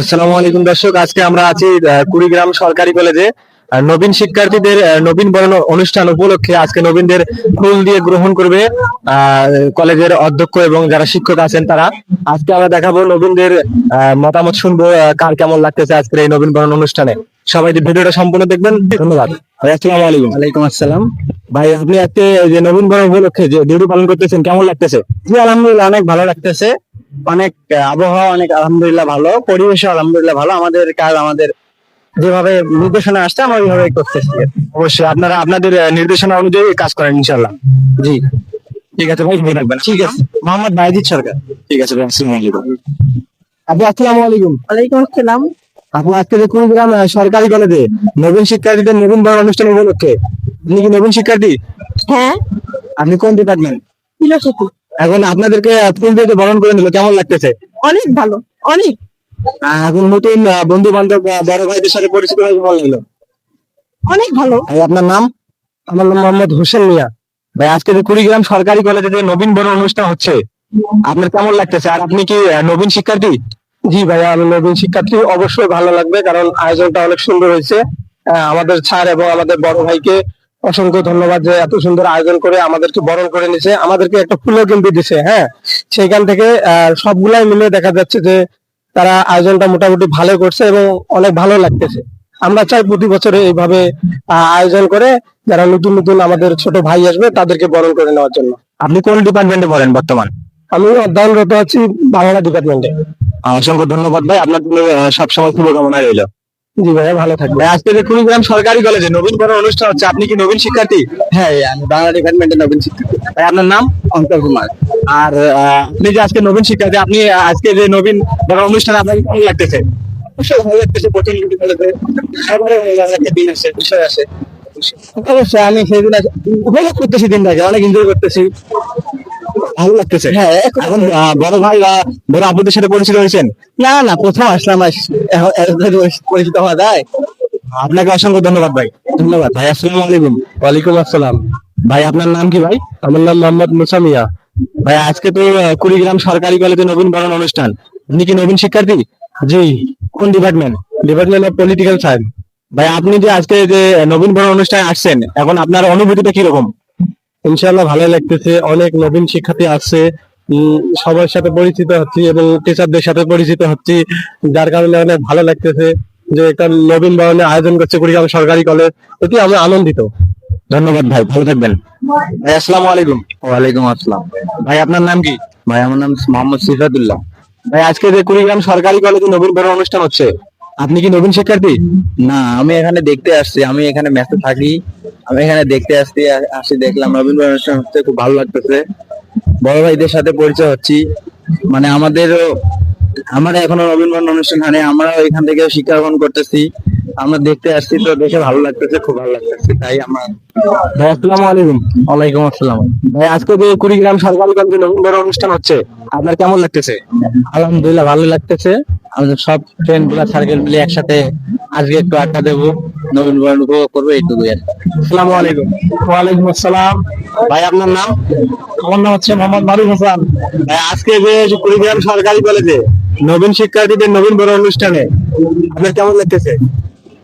আসসালামু আলাইকুম দর্শক আজকে আমরা আছি কুড়িগ্রাম সরকারি কলেজে। নবীন শিক্ষার্থীদের নবীন বরণ অনুষ্ঠান উপলক্ষে আজকে নবীনদের ফুল দিয়ে গ্রহণ করবে কলেজের অধ্যক্ষ এবং যারা শিক্ষক আছেন তারা। আজকে আমরা দেখাবো নবীনদের আহ, মতামত শুনব কার কেমন লাগতেছে আজকের এই নবীন বরণ অনুষ্ঠানে। সবাই ভিডিওটা সম্পূর্ণ দেখবেন ধন্যবাদ। আসসালামু আলাইকুম। ওয়ালাইকুম আসসালাম। ভাই আপনি আজকে যে নবীন বরণ উপলক্ষে যে ডিউটি পালন করতেছেন কেমন লাগতেছে? জি আলহামদুলিল্লাহ অনেক ভালো লাগতেছে। অনেক আবহাওয়া অনেক আলহামদুলিল্লাহ ভালো পরিবেশ আলহামদুলিল্লাহ ভালো। আমাদের কাজ আমাদের যেভাবে নির্দেশনা আসছে আমরা ওইভাবে করতেছি। অবশ্যই আপনারা আপনাদের নির্দেশনা অনুযায়ী কাজ করেন ইনশাল্লাহ জি। ঠিক আছে ভাই ভালো থাকবেন ঠিক আছে মোহাম্মদ বাইজিৎ সরকার। ঠিক আছে ভাই আসসালামু আলাইকুম। আপু আসসালামু আলাইকুম। ওয়ালাইকুম আসসালাম। আপু আজকে যে কুড়িগ্রাম সরকারি কলেজে নবীন শিক্ষার্থীদের নবীন বরণ অনুষ্ঠান উপলক্ষে আপনি কি নবীন শিক্ষার্থী? হ্যাঁ। আপনি কোন ডিপার্টমেন্ট ফিলোসফি। এখন আপনাদেরকে ফুল দিয়ে বরণ করে নিল কেমন লাগতেছে? অনেক ভালো অনেক। এখন নতুন বন্ধু বান্ধব বড় ভাইদের সাথে পরিচিত হয়ে কেমন লাগল? অনেক ভালো। আপনার নাম? আমার নাম মোহাম্মদ হোসেন মিয়া। ভাই আজকে যে কুড়িগ্রাম সরকারি কলেজে যে নবীন বরণ অনুষ্ঠান হচ্ছে আপনার কেমন লাগতেছে? আর আপনি কি আহ, নবীন শিক্ষার্থী? জি ভাইয়া আমি নবীন শিক্ষার্থী। অবশ্যই ভালো লাগবে কারণ আয়োজনটা অনেক সুন্দর হয়েছে। আহ, আমাদের স্যার এবং আমাদের বড় ভাইকে অসংখ্য ধন্যবাদ যে এত সুন্দর আয়োজন করে আমাদেরকে বরণ করে নিছে আমাদেরকে একটা ফুলও কিন্তু দিছে হ্যাঁ? সেইখান থেকে সবগুলাই মিলে দেখা যাচ্ছে যে তারা আয়োজনটা মোটামুটি ভালো করছে এবং অনেক ভালো লাগতেছে। আমরা চাই প্রতি বছরে এইভাবে আয়োজন করে যারা নতুন নতুন আমাদের ছোট ভাই আসবে তাদেরকে বরণ করে নেওয়ার জন্য। আপনি কোন ডিপার্টমেন্টে পড়েন বর্তমান? আমি অধ্যয়নরত আছি বাংলা ডিপার্টমেন্টে। অসংখ্য ধন্যবাদ ভাই। আপনার জন্য সবসময় শুভকামনা রইল। জি ভাইয়া ভালো থাকবে আজকে যে কুড়িগ্রাম সরকারি কলেজে নবীন বরণ অনুষ্ঠান হচ্ছে আপনি কি নবীন শিক্ষার্থী? হ্যাঁ আমি বাংলা ডিপার্টমেন্টে নবীন শিক্ষার্থী। ভাই আপনার নাম? অঙ্কর কুমার। আর আপনি যে আজকে নবীন শিক্ষার্থী আপনি আজকে যে নবীন বরণ অনুষ্ঠান আপনাকে কেমন লাগতেছে? অবশ্যই ভালো লাগতেছে প্রথম ডিউটি কলেজে সবারই একটা দিন আসে বিষয় আসে। অবশ্যই আমি সেদিন উপভোগ করতেছি দিনটাকে অনেক এনজয় করতেছি। ভালো লাগতেছে। হ্যাঁ এখন বড় ভাই বা বড় আপুদের সাথে পরিচিত হয়েছেন? না না প্রথম আসলাম পরিচিত হওয়া যায়। আপনাকে অসংখ্য ধন্যবাদ ভাই। ধন্যবাদ ভাই আসসালামু আলাইকুম। ওয়ালাইকুম আসসালাম। ভাই আপনার নাম কি ভাই? আমার নাম মোহাম্মদ মুসামিয়া ভাই আজকে তো কুড়িগ্রাম সরকারি কলেজে নবীন বরণ অনুষ্ঠান। আপনি কি নবীন শিক্ষার্থী? জি। কোন department department of political science ভাই আপনি যে আজকে যে নবীন বরণ অনুষ্ঠানে আসছেন এখন আপনার অনুভূতিটা কীরকম? ইনশাআল্লাহ ভালো লাগতেছে। অনেক নবীন শিক্ষার্থী আছে উম, সবার সাথে পরিচিত হচ্ছি এবং টিচারদের সাথে পরিচিত হচ্ছি যার কারণে অনেক ভালো লাগতেছে যে একটা নবীন বরণের আয়োজন করছে কুড়িগ্রাম সরকারি কলেজ এটি আমি আনন্দিত। ধন্যবাদ ভাই ভালো থাকবেন। ভাই আসসালামু আলাইকুম। ওয়ালাইকুম আসসালাম। ভাই আপনার নাম কি? ভাই আমার নাম মোহাম্মদ সিফাতুল্লাহ। ভাই আজকে যে কুড়িগ্রাম সরকারি কলেজে নবীন বরণ অনুষ্ঠান হচ্ছে আপনি কি নবীন শিক্ষার্থী? না, আমি এখানে দেখতে আসছি, আমি এখানে মেসে থাকি, আমি এখানে দেখতে আসছি, আসি, দেখলাম রবীন্দ্র অনুষ্ঠান হচ্ছে খুব ভালো লাগতেছে। বড় ভাইদের সাথে পরিচয় হচ্ছি। মানে আমাদের আমার এখনও রবীন্দ্র অনুষ্ঠান হয় আমরা এখান থেকে শিক্ষা গ্রহণ করতেছি। আমরা দেখতে আসছি তো দেখে ভালো লাগতেছে খুব ভালো লাগতেছে তাই আমরা ভাই আসসালামু আলাইকুম। ওয়ালাইকুম আসসালাম। ভাই আজকে যে কুড়িগ্রাম সরকারি কলেজে নবীন অনুষ্ঠান হচ্ছে আপনার কেমন লাগতেছে? আলহামদুলিল্লাহ ভালো লাগতেছে। আমাদের সব ফ্রেন্ডগুলা সার্কেল মিলে একসাথে আজকে একটু আড্ডা দেবো নবীন বরণ উপভোগ করব এইটুকুই আর আসসালামু আলাইকুম। ওয়ালাইকুম আসসালাম। ভাই আপনার নাম? আমার নাম হচ্ছে মোহাম্মদ মারুফ হাসান। ভাই আজকে যে কুড়িগ্রাম সরকারি কলেজে নবীন শিক্ষার্থীদের নবীন বরণ অনুষ্ঠানে আপনার কেমন লাগতেছে?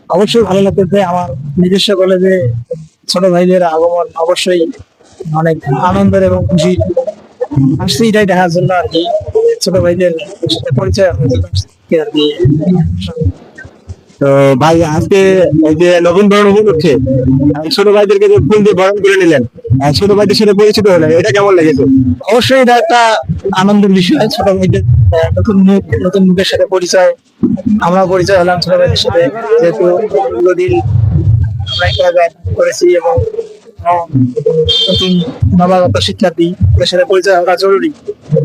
অবশ্যই ভালো লাগতেছে। আমার নিজস্ব কলেজে ছোট ভাইদের আগমন অবশ্যই অনেক আনন্দের এবং খুশি। আসছি এটাই দেখার জন্য আর কি ছোট ভাইদের সাথে পরিচয় আর কি তো ভাই আজকে এই যে নবীন বরণ আহ, ছোট ভাইদেরকে যে ফুল দিয়ে বরণ করে নিলেন ছোট ভাইদের সাথে পরিচিত হলেন এটা কেমন লেগেছে? অবশ্যই এটা একটা আনন্দের বিষয় ছোট ভাইদের নতুন মুখ নতুন মুখের সাথে পরিচয় আমরা পরিচয় হলাম ছোট ভাইদের সাথে যেহেতু দীর্ঘদিন আমরা করেছি এবং নতুন নবাগত শিক্ষার্থী ওদের সাথে পরিচয় হওয়া জরুরি।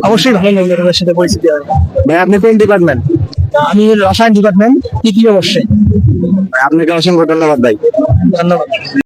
অবশ্যই ভালো লাগবে ওদের সাথে পরিচিতি হয় ভাই আপনি কোন ডিপার্টমেন্ট আমি রসায়ন ডিপার্টমেন্ট তৃতীয় অবশ্যই আপনাকে অসংখ্য ধন্যবাদ ভাই। ধন্যবাদ।